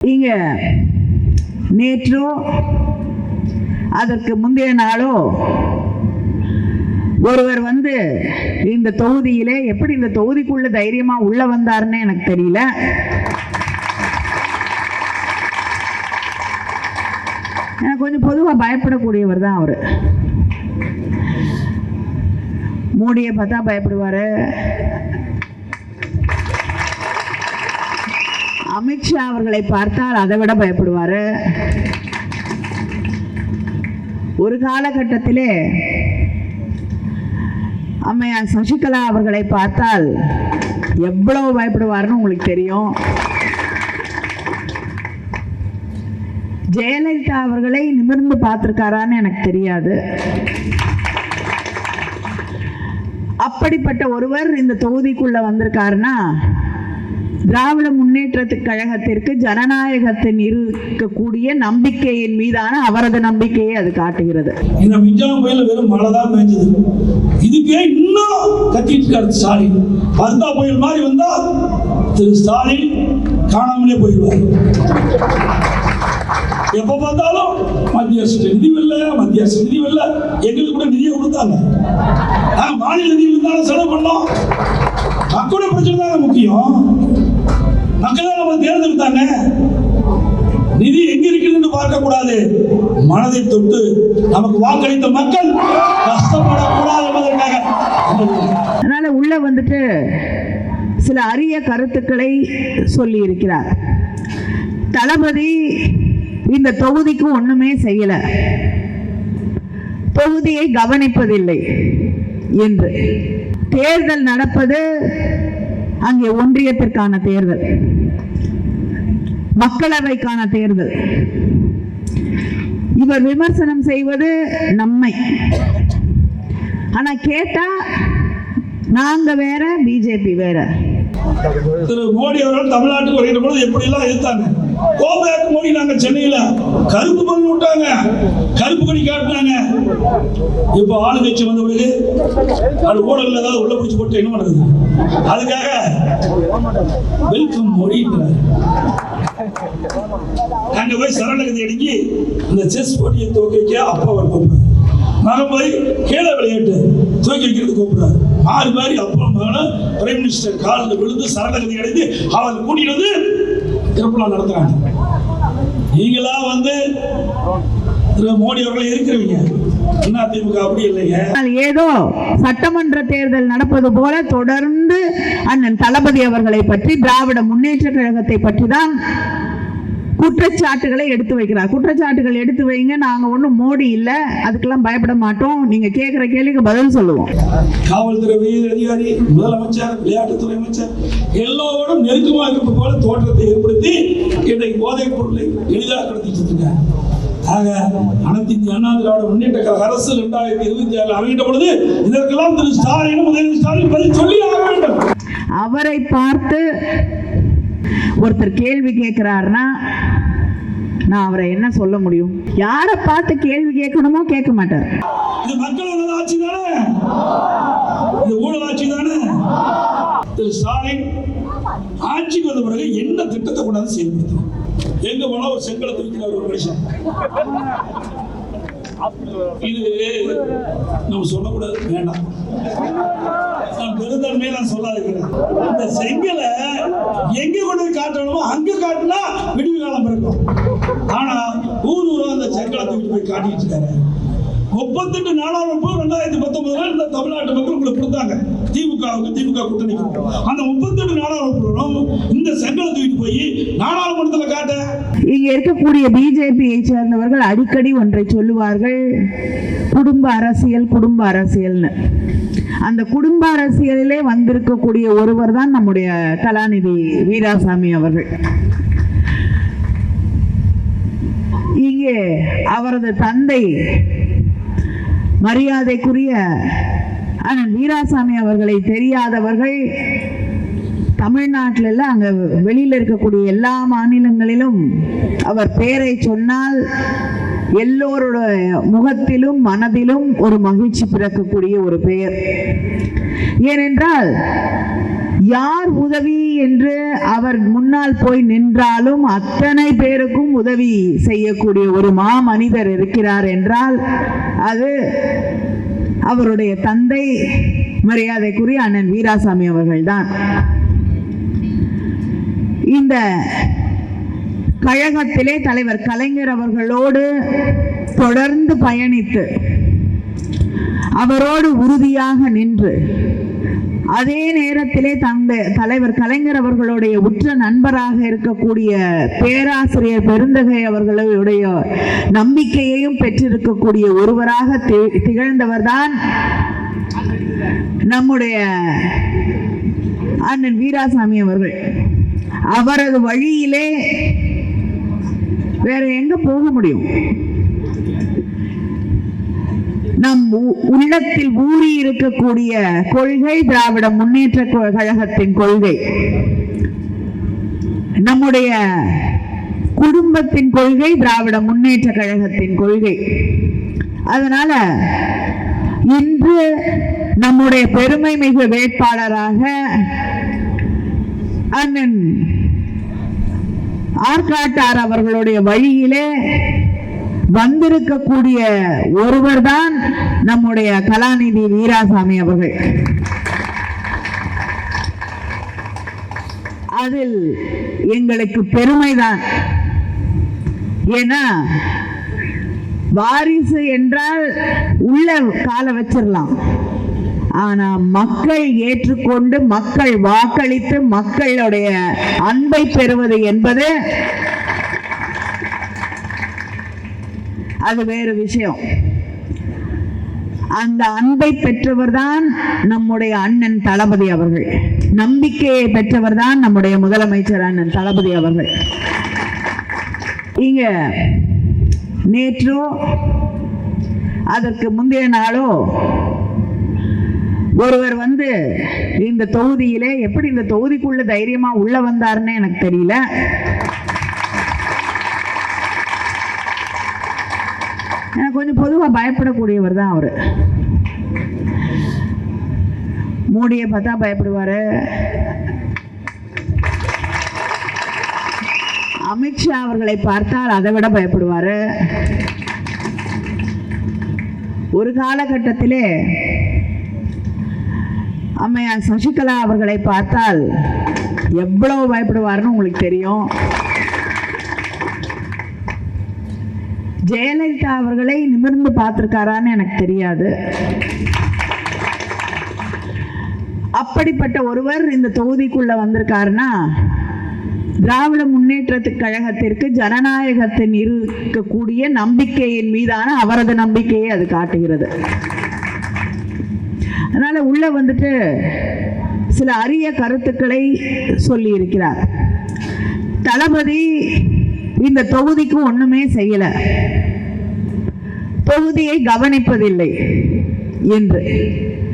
நீங்க நேற்றோ அதற்கு முந்தைய நாளோ ஒருவர் வந்து இந்த தொகுதியிலே எப்படி இந்த தொகுதிக்குள்ள தைரியமா உள்ள வந்தாருன்னு எனக்கு தெரியல. எனக்கு கொஞ்சம் பொதுவா பயப்படக்கூடியவர் தான் அவர். மோடியை பார்த்தா பயப்படுவாரு. அமித்ஷா அவர்களை பார்த்தால் அதை விட பயப்படுவாரு. ஒரு காலகட்டத்திலே அம்மையார் சசிகலா அவர்களை பார்த்தால் எவ்வளவு பயப்படுவாருன்னு உங்களுக்கு தெரியும். ஜெயலலிதா அவர்களை நிமிர்ந்து பார்த்துருக்காரான்னு எனக்கு தெரியாது. அப்படிப்பட்ட ஒருவர் இந்த தொகுதிக்குள்ள வந்திருக்காருன்னா திராவிட முன்னேற்றத்துக் கழகத்திற்கு ஜனநாயகத்தின் இருக்கக்கூடிய நம்பிக்கையின் மீதான அவரது நம்பிக்கையை அது காட்டுகிறது. இந்த மிஞ்சாம் புயல் வெறும் மழை தான் பெஞ்சது இதுக்கே இன்னும் கத்திட்டு இருக்காரு ஸ்டாலின். வர்தா புயல் மாதிரி வந்தா திரு ஸ்டாலின் காணாமலே போயிடுவார். எப்ப பார்த்தாலும் மத்திய அரசு நிதி இல்ல மத்திய அரசு நிதி இல்ல எங்களுக்கு கூட நிதியை கொடுத்தாங்க. நாங்க மாநில நிதி இருந்தாலும் செலவு பண்ணோம். மக்களுடைய பிரச்சனை தாங்க முக்கியம். மக்கள் தான் நம்ம தேர்ந்தெடுத்தாங்க. நிதி எங்க இருக்குதுன்னு பார்க்க கூடாது மனதை தொட்டு நமக்கு வாக்களித்த மக்கள் கஷ்டப்படக்கூடாது என்பதற்காக. அதனால உள்ள வந்துட்டு சில அரிய கருத்துக்களை சொல்லி இருக்கிறார் தளபதி இந்த தொகுதிக்கு ஒண்ணுமே செய்யல. தொகுதியை கவனிப்பதில்லை என்று. தேர்தல் நடப்பது அங்கே ஒன்றியத்திற்கான தேர்தல். மக்களவைக்கான தேர்தல். இவர் விமர்சனம் செய்வது நம்மை. ஆனா கேட்டா நாங்க வேற பிஜேபி வேற. திரு மோடி அவர்கள் தமிழ்நாட்டுக்கு வருகிற பொழுது எப்படி எல்லாம் எதிர்த்தாங்க? கோபேக் மோடி நாங்க சென்னையில கருப்பு பண்ணி விட்டாங்க. கருப்பு கொடி காட்டினாங்க. இப்போ ஆளுங்கட்சி வந்த பிறகு அது ஊழல் ஏதாவது உள்ள பிடிச்சு போட்டு என்ன பண்ணுறது அதுக்காக வெல்கம் மோடின்றார் அங்க போய் சரணகதி அடிக்கி இந்த செஸ் போட்டியை தூக்கிக்க அப்பா அவர் கூப்பிடுறாரு. மகன் போய் கீழே விளையாட்டு தூக்கி வைக்கிறது கூப்பிடுறாரு. மாறி மாறி அப்பா மகனும் பிரைம் மினிஸ்டர் காலில் விழுந்து சரணகதி அடைந்து அவர் கூட்டிட்டு வந்து திருப்பலா நடத்துறாங்க. நீங்களா வந்து திரு மோடி அவர்கள் இருக்கிறவங்க ஏதோ சட்டமன்ற தேர்தல் நடப்பது போல தொடர்ந்து அண்ணன் தளபதி அவர்களை பற்றி திராவிட முன்னேற்ற கழகத்தை பற்றி தான் குற்றச்சாட்டுகளை எடுத்து வைக்கிறார். குற்றச்சாட்டுகள் எடுத்து வைங்க. நாங்க ஒண்ணும் மோடி இல்ல. அதுக்கெல்லாம் பயப்பட மாட்டோம். நீங்க கேட்கிற கேள்விக்கு பதில் சொல்லுவோம். காவல்துறை உயர் அதிகாரி முதலமைச்சர் விளையாட்டுத்துறை அமைச்சர் எல்லோரும் நெருக்கமாக இருப்பது போல தோற்றத்தை ஏற்படுத்தி இன்றைக்கு போதைப் பொருளை எளிதாக கடத்திட்டு இருக்காங்க. ஆக அனைத்து இந்திய அண்ணா திராவிட முன்னேற்ற கழக அரசு இரண்டாயிரத்தி இருபத்தி ஆறு அமைகின்ற பொழுது இதற்கெல்லாம் திரு ஸ்டாலின் உதயநிதி ஸ்டாலின் பதில் சொல்லி ஆக வேண்டும். அவரை பார்த்து ஒருத்தர் கேள்வி கேட்கிறாருன்னா நான் அவரை என்ன சொல்ல முடியும்? யாரை பார்த்து கேள்வி கேட்கணுமோ கேட்க மாட்டார். இது மக்கள் ஆட்சி தானே? இது ஊழல் ஆட்சி தானே? திரு ஸ்டாலின் ஆட்சிக்கு வந்த பிறகு என்ன திட்டத்தை கொண்டாந்து செயல்படுத்தணும் எங்க போனா ஒரு செங்கலை வைக்கிறார் ஒரு மனுஷன். இது நம்ம சொல்லக்கூடாது வேண்டாம். நான் பெருந்தன்மையை நான் சொல்லாதிருக்கிறேன். இந்த செங்கலை எங்க கொண்டு போய் காட்டணுமோ அங்க காட்டினா விடிவு காலம் பிறக்கும். ஆனா ஊர் ஊரா அந்த செங்கலை தூக்கிட்டு போய் காட்டிட்டு இருக்காரு முப்பத்தெட்டு நாடாளுமன்ற ரெண்டாயிரத்தி பத்தொன்பதுல இந்த தமிழ்நாட்டு மக்கள் உங்களுக்கு கொடுத்தாங்க. திமுகவுக்கு திமுக கூட்டணி அந்த முப்பத்தெட்டு நாடாளுமன்றம் இந்த செங்கலை தூக்கி போய் நாடாளுமன்றத்துல காட்ட. இங்க இருக்கக்கூடிய பிஜேபியை சேர்ந்தவர்கள் அடிக்கடி ஒன்றை சொல்லுவார்கள். குடும்ப அரசியல் குடும்ப அரசியல்னு. அந்த குடும்ப அரசியலிலே வந்திருக்கக்கூடிய ஒருவர் தான் நம்முடைய கலாநிதி வீராசாமி அவர்கள். இங்கே அவரது தந்தை மரியாதைக்குரிய ஆனால் வீராசாமி அவர்களை தெரியாதவர்கள் தமிழ்நாட்டில் எல்லாம் அங்க வெளியில இருக்கக்கூடிய எல்லா மாநிலங்களிலும் அவர் பெயரை சொன்னால் எல்லோருடைய முகத்திலும் மனதிலும் ஒரு மகிழ்ச்சி பிறக்கக்கூடிய ஒரு பெயர். ஏனென்றால் யார் உதவி என்று அவர் முன்னால் போய் நின்றாலும் அத்தனை பேருக்கும் உதவி செய்யக்கூடிய ஒரு மா மனிதர் இருக்கிறார் என்றால் அது அவருடைய தந்தை மரியாதைக்குரிய அண்ணன் வீராசாமி அவர்கள்தான். இந்த கழகத்திலே தலைவர் கலைஞர் அவர்களோடு தொடர்ந்து பயணித்து அவரோடு உறுதியாக நின்று அதே நேரத்திலே தந்த தலைவர் கலைஞர் அவர்களுடைய உற்ற நண்பராக இருக்கக்கூடிய பேராசிரியர் பெருந்தகை அவர்களுடைய நம்பிக்கையையும் பெற்றிருக்கக்கூடிய ஒருவராக தி- திகழ்ந்தவர்தான் நம்முடைய அண்ணன் வீராசாமி அவர்கள். அவரது வழியிலே வேற எங்க போக முடியும்? நம் உள்ளத்தில் ஊறி இருக்கக்கூடிய கொள்கை திராவிட முன்னேற்ற கழகத்தின் கொள்கை. நம்முடைய குடும்பத்தின் கொள்கை திராவிட முன்னேற்ற கழகத்தின் கொள்கை. அதனால இன்று நம்முடைய பெருமை மிகு வேட்பாளராக அண்ணன் ஆற்காட்டார் அவர்களுடைய வழியிலே வந்திருக்கக்கூடிய ஒருவர் தான் நம்முடைய கலாநிதி வீராசாமி அவர்கள். அதில் எங்களுக்கு பெருமைதான். ஏன்னா வாரிசு என்றால் உள்ள கால வச்சிடலாம் ஆனா மக்கள் ஏற்றுக்கொண்டு மக்கள் வாக்களித்து மக்களுடைய அன்பை பெறுவது என்பது அது வேறு விஷயம். அந்த அன்பை பெற்றவர்தான் நம்முடைய அண்ணன் தளபதி அவர்கள். நம்பிக்கையை பெற்றவர்தான் நம்முடைய முதலமைச்சர் அண்ணன் தளபதி அவர்கள். இங்க நேற்றோ அதற்கு முந்தைய நாளோ ஒருவர் வந்து இந்த தொகுதியிலே எப்படி இந்த தொகுதிக்குள்ள தைரியமா உள்ள வந்தாருன்னு எனக்கு தெரியல. கொஞ்சம் பொதுவாக பயப்படக்கூடியவர் தான் அவர். மோடியை பார்த்தா பயப்படுவாரு. அமித்ஷா அவர்களை பார்த்தால் அதை விட பயப்படுவார். ஒரு காலகட்டத்திலே அம்மையா சசிகலா அவர்களை பார்த்தால் எவ்வளவு பயப்படுவாருன்னு உங்களுக்கு தெரியும். ஜெயலலிதா அவர்களை நிமிர்ந்து பார்த்திருக்காரான்னு எனக்கு தெரியாது. அப்படிப்பட்ட ஒருவர் இந்த தொகுதிக்குள்ள வந்திருக்காருன்னா திராவிட முன்னேற்றத்து கழகத்திற்கு ஜனநாயகத்தின் இருக்கக்கூடிய நம்பிக்கையின் மீதான அவரது நம்பிக்கையை அது காட்டுகிறது. அதனால உள்ள வந்துட்டு சில அரிய கருத்துக்களை சொல்லி இருக்கிறார் தளபதி இந்த தொகுதிக்கு ஒண்ணுமே செய்யல. பகுதியை கவனிப்பதில்லை என்று.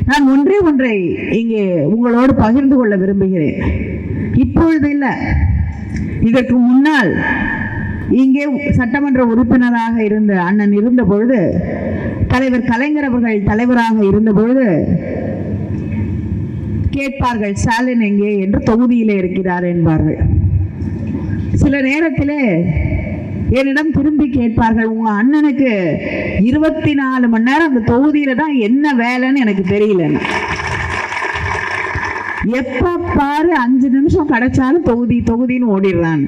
நான் ஒன்றே ஒன்றை இங்கே உங்களோடு பகிர்ந்து கொள்ள விரும்புகிறேன். இப்பொழுது இல்லை இதற்கு முன்னால் இங்கே சட்டமன்ற உறுப்பினராக இருந்த அண்ணன் இருந்த பொழுது தலைவர் கலைஞர் அவர்கள் தலைவராக இருந்த பொழுது கேட்பார்கள் ஸ்டாலின் எங்கே? என்று தொகுதியிலே இருக்கிறார் என்பார்கள். சில நேரத்திலே என்னிடம் திரும்பி கேட்பார்கள். உங்க அண்ணனுக்கு இருபத்தி நாலு மணி நேரம் அந்த தொகுதியில தான் என்ன வேலைன்னு எனக்கு தெரியலன்னு எப்ப பாரு அஞ்சு நிமிஷம் கிடைச்சாலும் தொகுதி தொகுதின்னு ஓடிடுறான்.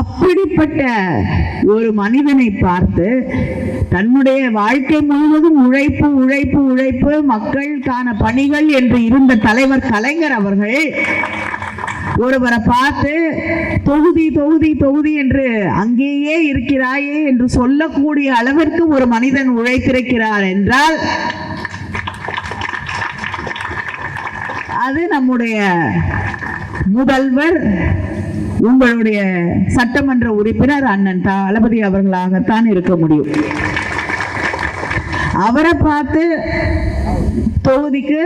அப்படிப்பட்ட ஒரு மனிதனை பார்த்து தன்னுடைய வாழ்க்கை முழுவதும் உழைப்பு உழைப்பு உழைப்பு மக்களுக்கான பணிகள் என்று இருந்த தலைவர் கலைஞர் அவர்கள் ஒருவரை பார்த்து தொகுதி தொகுதி தொகுதி என்று அங்கேயே இருக்கிறாயே என்று சொல்லக்கூடிய அளவிற்கு ஒரு மனிதன் உழைத்திருக்கிறார் என்றால் அது நம்முடைய முதல்வர் உங்களுடைய சட்டமன்ற உறுப்பினர் அண்ணன் தளபதி அவர்களாகத்தான் இருக்க முடியும். அவரை பார்த்து தொகுதிக்கு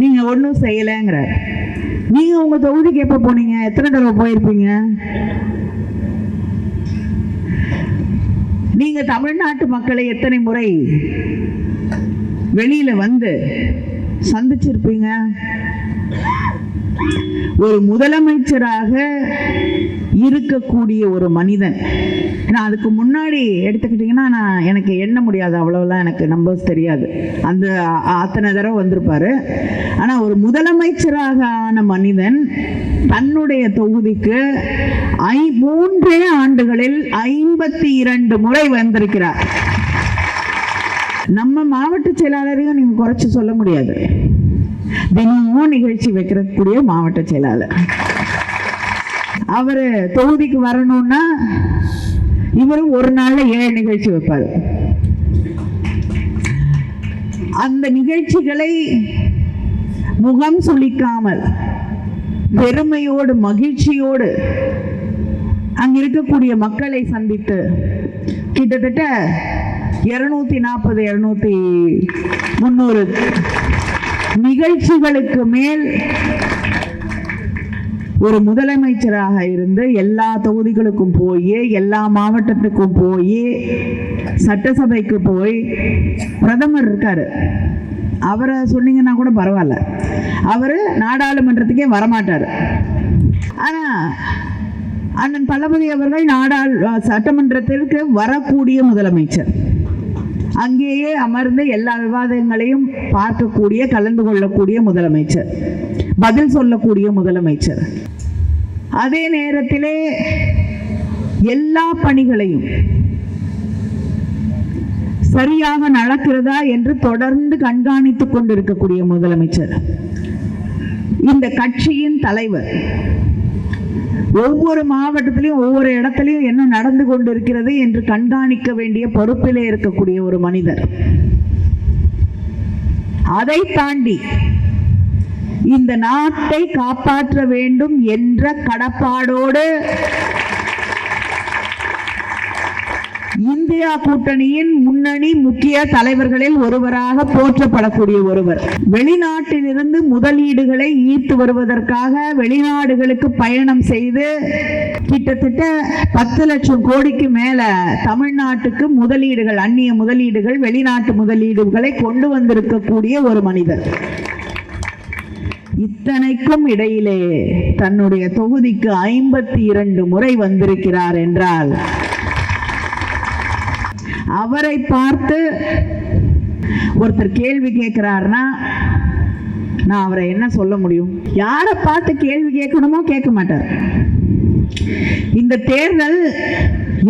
நீங்க ஒன்றும் செய்யலைங்கிறார். நீங்க உங்க தொகுதிக்கு எப்ப போனீங்க? எத்தனை தடவை போயிருப்பீங்க? நீங்க தமிழ்நாட்டு மக்களை எத்தனை முறை வெளியில வந்து சந்திச்சிருப்பீங்க? ஒரு முதலமைச்சராக இருக்கக்கூடிய ஒரு மனிதன். நான் அதுக்கு முன்னாடி எடுத்துக்கிட்டிங்கன்னா நான் எனக்கு எண்ண முடியாது. அவ்வளோலாம் எனக்கு நம்பர்ஸ் தெரியாது. அந்த அத்தனை தடவை வந்திருப்பாரு. ஆனால் ஒரு முதலமைச்சராக ஆன மனிதன் தன்னுடைய தொகுதிக்கு ஐ மூன்றே ஆண்டுகளில் ஐம்பத்தி இரண்டு முறை வந்திருக்கிறார். நம்ம மாவட்ட செயலாளரையும் நீங்க குறைச்சி சொல்ல முடியாது. தினமும் நிகழ்ச்சி வைக்கிறக்கூடிய மாவட்ட செயலாளர். அவரு தொகுதிக்கு வரணும்னா இவரும் ஒரு நாள்ல ஏழு நிகழ்ச்சி வைப்பார். அந்த நிகழ்ச்சிகளை முகம் சுளிக்காமல் பெருமையோடு மகிழ்ச்சியோடு அங்க இருக்கக்கூடிய மக்களை சந்தித்து கிட்டத்தட்ட இருநூத்தி நாற்பது இருநூத்தி முந்நூறு நிகழ்ச்சிகளுக்கு மேல் ஒரு முதலமைச்சராக இருந்து எல்லா தொகுதிகளுக்கும் போய் எல்லா மாவட்டத்துக்கும் போய் சட்டசபைக்கு போய் பிரதமர் இருக்காரு. அவரை சொன்னீங்கன்னா கூட பரவாயில்ல. அவர் நாடாளுமன்றத்துக்கே வரமாட்டார். ஆனால் அண்ணன் தளபதி அவர்கள் நாடாள் சட்டமன்றத்திற்கு வரக்கூடிய முதலமைச்சர். அங்கேயே அமர்ந்து எல்லா விவாதங்களையும் பார்க்கக்கூடிய கலந்து கொள்ளக்கூடிய முதலமைச்சர். பதில் சொல்லக்கூடிய முதலமைச்சர். அதே நேரத்திலே எல்லா பணிகளையும் சரியாக நடக்கிறதா என்று தொடர்ந்து கண்காணித்துக் கொண்டிருக்கக்கூடிய முதலமைச்சர். இந்த கட்சியின் தலைவர் ஒவ்வொரு மாவட்டத்திலையும் ஒவ்வொரு இடத்துலையும் என்ன நடந்து கொண்டிருக்கிறது என்று கண்காணிக்க வேண்டிய பொறுப்பிலே இருக்கக்கூடிய ஒரு மனிதர். அதை தாண்டி இந்த நாட்டை காப்பாற்ற வேண்டும் என்ற கடப்பாடோடு இந்தியா கூட்டணியின் முன்னணி முக்கிய தலைவர்களில் ஒருவராக போற்றப்படக்கூடிய ஒருவர். வெளிநாட்டிலிருந்து முதலீடுகளை ஈர்த்து வருவதற்காக வெளிநாடுகளுக்கு பயணம் செய்து கிட்டத்தட்ட பத்து லட்சம் கோடிக்கு மேல தமிழ்நாட்டுக்கு முதலீடுகள் அந்நிய முதலீடுகள் வெளிநாட்டு முதலீடுகளை கொண்டு வந்திருக்கக்கூடிய ஒரு மனிதர். இத்தனைக்கும் இடையிலே தன்னுடைய தொகுதிக்கு ஐம்பத்தி இரண்டு முறை வந்திருக்கிறார் என்றால் அவரை பார்த்து ஒருத்தர் கேள்வி கேட்கிறாருன்னா நான் அவரை என்ன சொல்ல முடியும்? யாரை பார்த்து கேள்வி கேட்கணுமோ கேட்க மாட்டார். இந்த தேர்தல்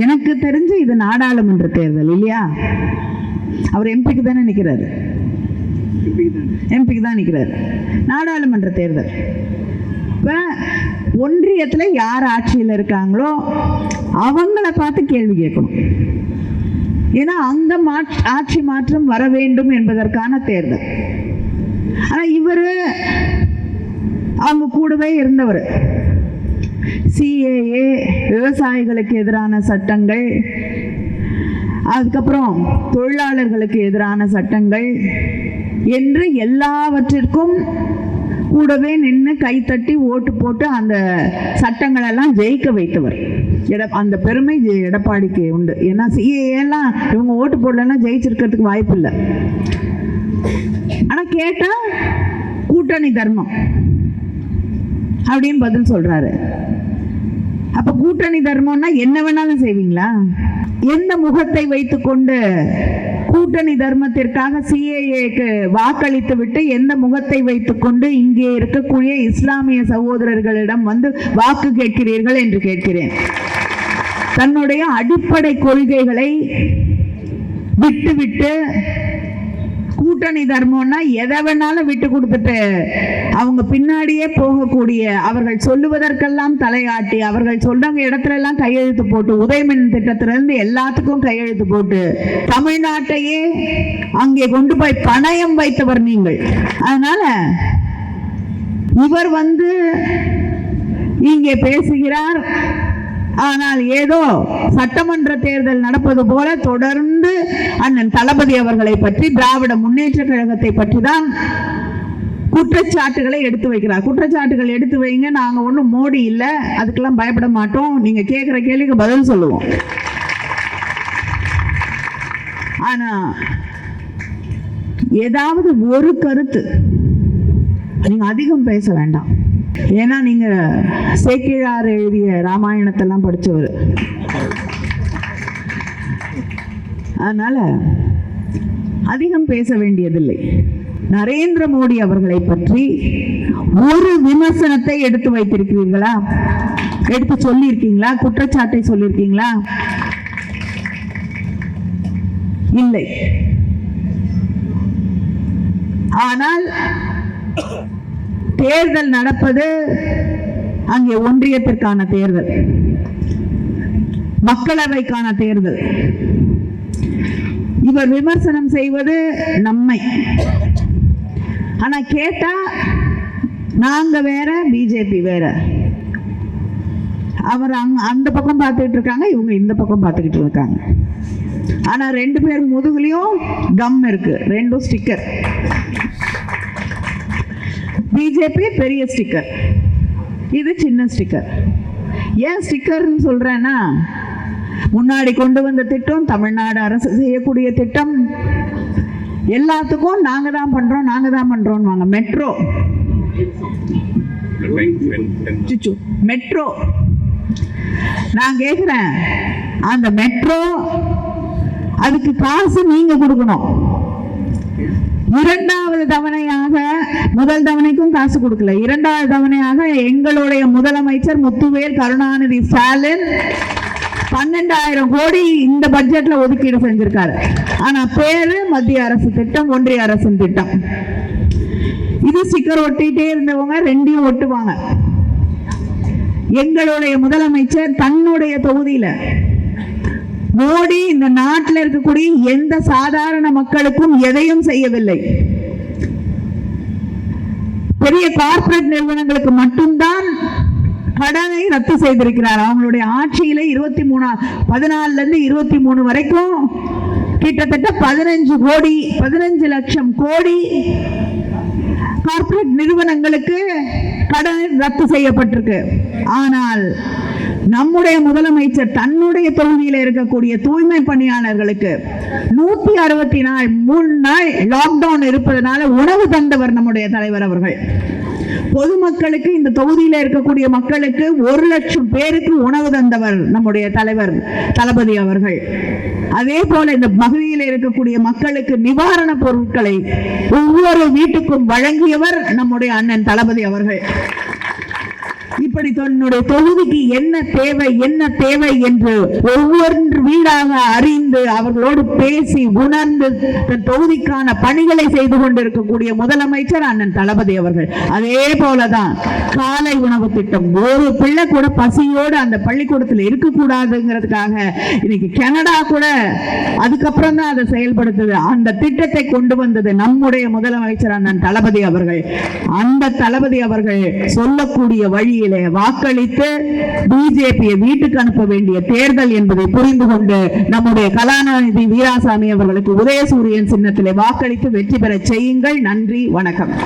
எனக்கு தெரிஞ்சு இது நாடாளுமன்ற தேர்தல் இல்லையா? அவர் எம்பிக்கு தானே நிற்கிறாரு எம்பிக்கு தான் நிற்கிறாரு நாடாளுமன்ற தேர்தல். இப்போ ஒன்றியத்தில் யார் ஆட்சியில் இருக்காங்களோ அவங்கள பார்த்து கேள்வி கேட்கணும். ஏன்னா அங்க மாற்ற ஆட்சி மாற்றம் வர வேண்டும் என்பதற்கான தேர்தல். ஆனா இவர் அவங்க கூடவே இருந்தவர். சிஏஏ விவசாயிகளுக்கு எதிரான சட்டங்கள் அதுக்கப்புறம் தொழிலாளர்களுக்கு எதிரான சட்டங்கள் என்று எல்லாவற்றிற்கும் கூடவே நின்று கைத்தட்டி ஓட்டு போட்டு அந்த சட்டங்களெல்லாம் ஜெயிக்க வைத்தவர். எட அந்த பெருமை எடப்பாடிக்கு உண்டு. ஏன்னா சிஏலாம் இவங்க ஓட்டு போடலன்னா ஜெயிச்சிருக்கிறதுக்கு வாய்ப்பு இல்லை. ஆனா கேட்டா கூட்டணி தர்மம் அப்படின்னு பதில் சொல்றாரு. அப்ப கூட்டணி தர்மம்னா என்ன வேணாலும் செய்வீங்களா? எந்த முகத்தை வைத்துக்கொண்டு கூட்டணி தர்மத்திற்காக சிஏஏக்கு வாக்களித்து விட்டு எந்த முகத்தை வைத்துக்கொண்டு இங்கே இருக்கக்கூடிய இஸ்லாமிய சகோதரர்களிடம் வந்து வாக்கு கேட்கிறீர்கள் என்று கேட்கிறேன். தன்னுடைய அடிப்படை கொள்கைகளை விட்டுவிட்டு கூட்டணி தர்மம்னா எதை வேணாலும் விட்டு கொடுத்துட்டு அவங்க பின்னாடியே போகக்கூடிய அவர்கள் சொல்லுவதற்கெல்லாம் தலையாட்டி அவர்கள் சொல்றாங்க இடத்துல எல்லாம் கையெழுத்து போட்டு உதயமின் திட்டத்திலிருந்து எல்லாத்துக்கும் கையெழுத்து போட்டு தமிழ்நாட்டையே அங்கே கொண்டு போய் பணயம் வைத்தவர் நீங்கள். அதனால இவர் வந்து இங்கே பேசுகிறார். ஆனால் ஏதோ சட்டமன்ற தேர்தல் நடப்பது போல தொடர்ந்து அண்ணன் தளபதி அவர்களை பற்றி திராவிட முன்னேற்ற கழகத்தை பற்றி தான் குற்றச்சாட்டுகளை எடுத்து வைக்கிறார். குற்றச்சாட்டுகள் எடுத்து வைங்க நாங்கள் ஒன்றும் மோடி இல்லை அதுக்கெல்லாம் பயப்பட மாட்டோம். நீங்கள் கேட்குற கேள்விக்கு பதில் சொல்லுவோம். ஆனால் ஏதாவது ஒரு கருத்து நீங்கள் அதிகம் பேச வேண்டாம். ஏன்னா நீங்க சேக்கிழார் எழுதிய ராமாயணத்தெல்லாம் படிச்சவர். அதனால அதிகம் பேச வேண்டியதில்லை. நரேந்திர மோடி அவர்களை பற்றி ஒரு விமர்சனத்தை எடுத்து வைத்திருக்கிறீர்களா? எடுத்து சொல்லியிருக்கீங்களா? குற்றச்சாட்டை சொல்லியிருக்கீங்களா? இல்லை. ஆனால் தேர்தல் நடப்பது அங்கே ஒன்றியத்திற்கான தேர்தல். மக்களவைக்கான தேர்தல். இவர் விமர்சனம் செய்வது நம்மை. ஆனா கேட்டா நாங்க வேற பிஜேபி வேற. அவர் அங் அந்த பக்கம் பார்த்துக்கிட்டு இருக்காங்க இவங்க இந்த பக்கம் பார்த்துக்கிட்டு இருக்காங்க. ஆனா ரெண்டு பேர் முதுகுலையும் கம் இருக்கு ரெண்டும் ஸ்டிக்கர் பிஜேபி பெரிய ஸ்டிக்கர் இது சின்ன ஸ்டிக்கர் ஏன் ஸ்டிக்கர்னு சொல்கிறேன்னா முன்னாடி கொண்டு வந்த திட்டம் தமிழ்நாடு அரசு செய்யக்கூடிய திட்டம். எல்லாத்துக்கும் நாங்கள் தான் பண்ணுறோம் நாங்கள் தான் பண்றோம் வாங்க மெட்ரோ மெட்ரோ நான் கேட்குறேன் அந்த மெட்ரோ அதுக்கு காசு நீங்கள் கொடுக்கணும். இரண்டாவது தவணையாக முதல் தவணைக்கும் காசு கொடுக்கல. இரண்டாவது தவணையாக எங்களுடைய முதலமைச்சர் முத்துவேல் கருணாநிதி ஸ்டாலின் பன்னெண்டாயிரம் கோடி இந்த பட்ஜெட்ல ஒதுக்கீடு செஞ்சிருக்காரு. ஆனா பேரு மத்திய அரசு திட்டம் ஒன்றிய அரசின் திட்டம். இது ஸ்டிக்கர் ஒட்டிட்டே இருந்தவங்க ரெண்டையும் ஒட்டுவாங்க. எங்களுடைய முதலமைச்சர் தன்னுடைய தொகுதியில மோடி இந்த நாட்டில் இருக்கக்கூடிய எந்த சாதாரண மக்களுக்கும் எதையும் செய்யவில்லை. பெரிய கார்பரேட் நிறுவனங்களுக்கு மட்டும்தான் கடனை ரத்து செய்திருக்கிறார். அவங்களுடைய ஆட்சியில இருபத்தி மூணா பதினாலுல இருந்து இருபத்தி மூணு வரைக்கும் கிட்டத்தட்ட பதினஞ்சு கோடி பதினஞ்சு லட்சம் கோடி கார்பரேட் நிறுவனங்களுக்கு கடன் ரத்து செய்யப்பட்டிருக்கு. ஆனால் நம்முடைய முதலமைச்சர் தன்னுடைய தொகுதியில் இருக்கக்கூடிய தூய்மை பணியாளர்களுக்கு நூத்தி அறுபத்தி நாள் மூணு நாள் லாக்டவுன் இருப்பதனால உணவு தந்தவர் நம்முடைய தலைவர் அவர்கள். பொதுமக்களுக்கு இந்த தொகுதியில இருக்கக்கூடிய மக்களுக்கு ஒரு லட்சம் பேருக்கு உணவு தந்தவர் நம்முடைய தலைவர் தளபதி அவர்கள். அதே போல இந்த பகுதியில் இருக்கக்கூடிய மக்களுக்கு நிவாரண பொருட்களை ஒவ்வொரு வீட்டுக்கும் வழங்கியவர் நம்முடைய அண்ணன் தளபதி அவர்கள். இப்படி தன்னுடைய தொகுதிக்கு என்ன தேவை என்ன தேவை என்று ஒவ்வொரு வீடாக அறிந்து அவர்களோடு பேசி உணர்ந்து தன் தொகுதிக்கான பணிகளை செய்து கொண்டிருக்கக்கூடிய முதலமைச்சர் அண்ணன் தளபதி அவர்கள். அதே போலதான் காலை உணவு திட்டம். ஒரு பிள்ளை கூட பசியோடு அந்த பள்ளிக்கூடத்தில் இருக்கக்கூடாதுங்கிறதுக்காக இன்னைக்கு கனடா கூட அதுக்கப்புறம் தான் அதை செயல்படுத்துது. அந்த திட்டத்தை கொண்டு வந்தது நம்முடைய முதலமைச்சர் அண்ணன் தளபதி அவர்கள். அந்த தளபதி அவர்கள் சொல்லக்கூடிய வழியிலே வாக்களித்து பிஜேபியை வீட்டுக்கு அனுப்ப வேண்டிய தேர்தல் என்பதை புரிந்து கொண்டு நம்முடைய கலாநிதி வீராசாமி அவர்களுக்கு உதயசூரியன் சின்னத்திலே வாக்களித்து வெற்றி பெற செய்யுங்கள். நன்றி வணக்கம்.